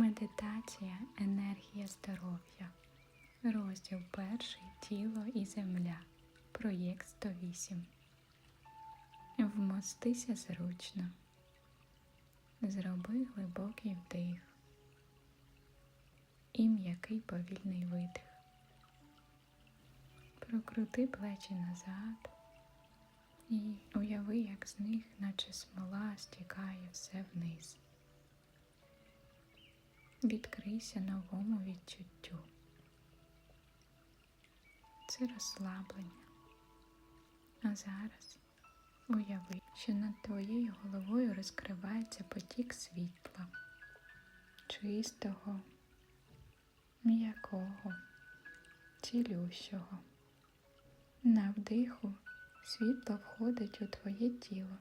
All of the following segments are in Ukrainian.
Медитація енергія здоров'я. Розділ перший тіло і земля. Проєкт 108. Вмостися зручно. Зроби глибокий вдих і м'який повільний видих. Прокрути плечі назад і уяви, як з них, наче смола, стікає все вниз. Відкрийся новому відчуттю. Це розслаблення. А зараз уяви, що над твоєю головою розкривається потік світла, чистого, м'якого, цілющого. На вдиху світло входить у твоє тіло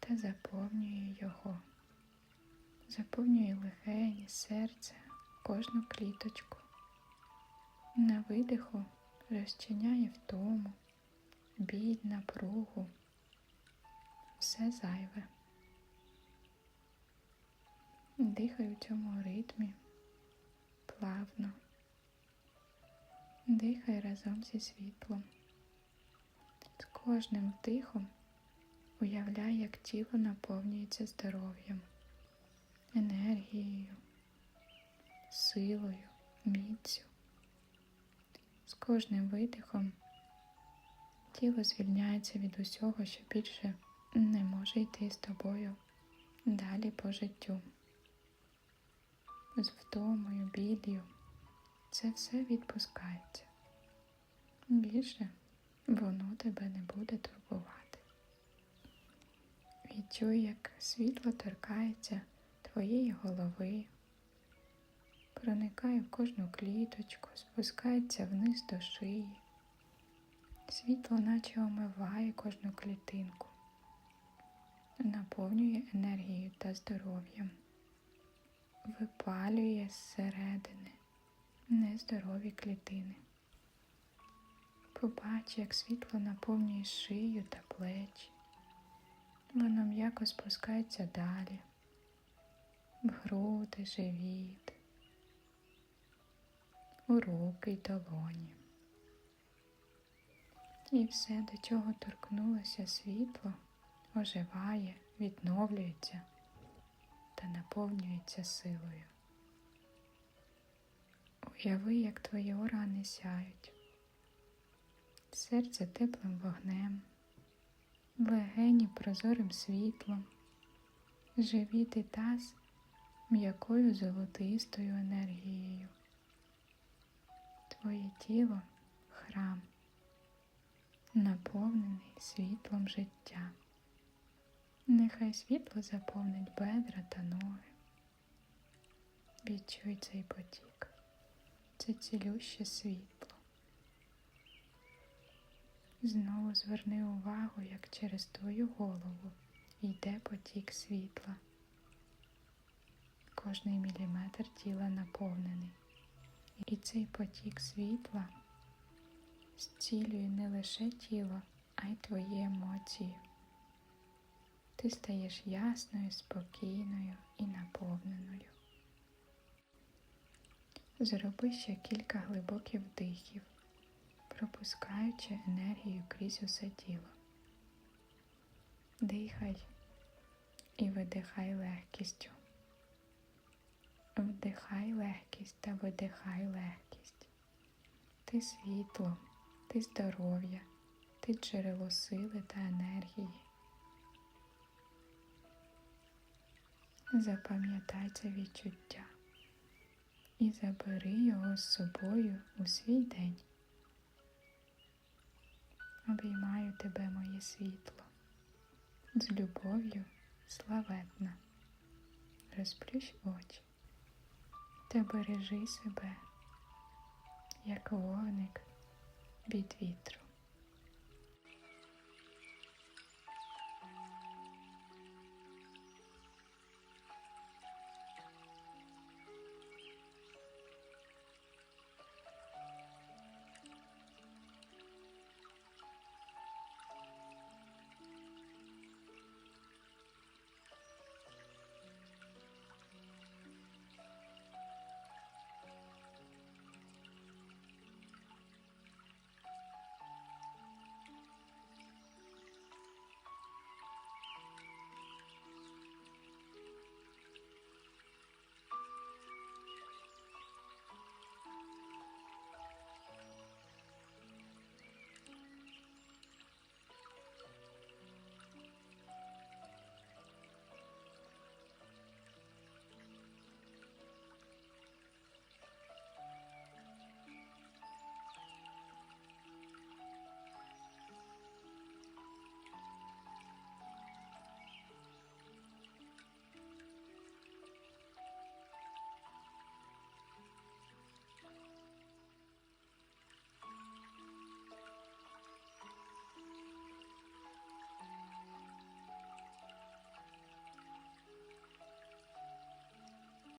та заповнює його заповнює легені, серце, кожну кліточку. На видиху розчиняє втому, біль, напругу, все зайве. Дихай у цьому ритмі плавно. Дихай разом зі світлом. З кожним вдихом уявляй, як тіло наповнюється здоров'ям енергією, силою, міцю. З кожним видихом тіло звільняється від усього, що більше не може йти з тобою далі по життю. З втомою, біллю це все відпускається. Більше воно тебе не буде турбувати. Відчуй, як світло торкається твоєї голови, проникає в кожну кліточку, спускається вниз до шиї. Світло наче омиває кожну клітинку, наповнює енергією та здоров'ям, випалює зсередини нездорові клітини. Побач, як світло наповнює шию та плечі. Воно м'яко спускається далі груди, живіт, у руки й долоні. І все, до чого торкнулося світло, оживає, відновлюється та наповнюється силою. Уяви, як твої органи сяють, серце теплим вогнем, легені прозорим світлом, живіт і таз м'якою золотистою енергією. Твоє тіло храм, наповнений світлом життя. Нехай світло заповнить бедра та ноги. Відчуй цей потік, це цілюще світло. Знову зверни увагу, як через твою голову йде потік світла. Кожний міліметр тіла наповнений. І цей потік світла зцілює не лише тіло, а й твої емоції. Ти стаєш ясною, спокійною і наповненою. Зроби ще кілька глибоких вдихів, пропускаючи енергію крізь усе тіло. Дихай і видихай легкістю. Вдихай легкість та видихай легкість. Ти світло, ти здоров'я, ти джерело сили та енергії. Запам'ятай це відчуття і забери його з собою у свій день. Обіймаю тебе, моє світло, з любов'ю славетна. Розплющ очі та бережи себе, як вогник від вітру.